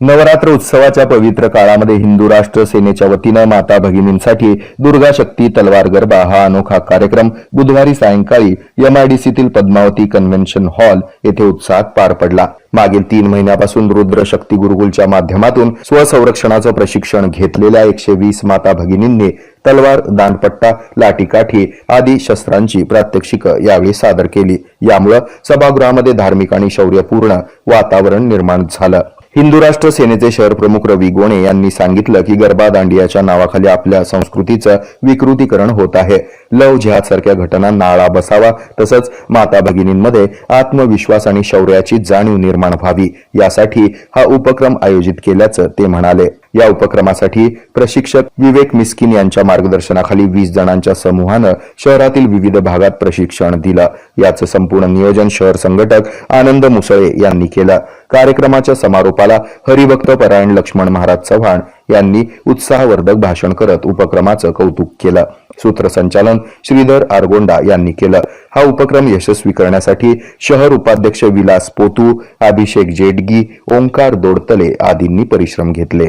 नवरात्र उत्सवाच्या पवित्र काळामध्ये हिंदू राष्ट्र सेनेच्या वतीनं माता भगिनींसाठी दुर्गा शक्ती तलवार गरबा हा अनोखा कार्यक्रम बुधवारी सायंकाळी एमआयडीसीतील पद्मावती कन्व्हेन्शन हॉल येथे उत्साहात पार पडला. मागील तीन महिन्यापासून रुद्र शक्ती गुरुकुलच्या माध्यमातून स्वसंरक्षणाचं प्रशिक्षण घेतलेल्या एकशे वीस माता भगिनींनी तलवार दानपट्टा लाठीकाठी आदी शस्त्रांची प्रात्यक्षिकं यावेळी सादर केली. यामुळं सभागृहामध्ये धार्मिक आणि शौर्यपूर्ण वातावरण निर्माण झालं. हिंदू राष्ट्र सेनेचे शहर प्रमुख रवी गोणे यांनी सांगितलं की गरबा दांडियाच्या नावाखाली आपल्या संस्कृतीचं विकृतीकरण होत आहे. लव जिहाद सारख्या घटनांना आळा बसावा तसंच माता भगिनींमध्ये आत्मविश्वास आणि शौर्याची जाणीव निर्माण व्हावी यासाठी हा उपक्रम आयोजित केल्याचं ते म्हणाले. या उपक्रमासाठी प्रशिक्षक विवेक मिस्किन यांच्या मार्गदर्शनाखाली वीस जणांच्या समूहानं शहरातील विविध भागात प्रशिक्षण दिलं. याचं संपूर्ण नियोजन शहर संघटक आनंद मुसळे यांनी केलं. कार्यक्रमाच्या समारोपाला हरिभक्त परायण लक्ष्मण महाराज चव्हाण यांनी उत्साहवर्धक भाषण करत उपक्रमाचं कौतुक केलं. सूत्रसंचालन श्रीधर आरगोंडा यांनी केलं. हा उपक्रम यशस्वी करण्यासाठी शहर उपाध्यक्ष विलास पोतू अभिषेक जेडगी ओंकार दोडतले आदींनी परिश्रम घेतले.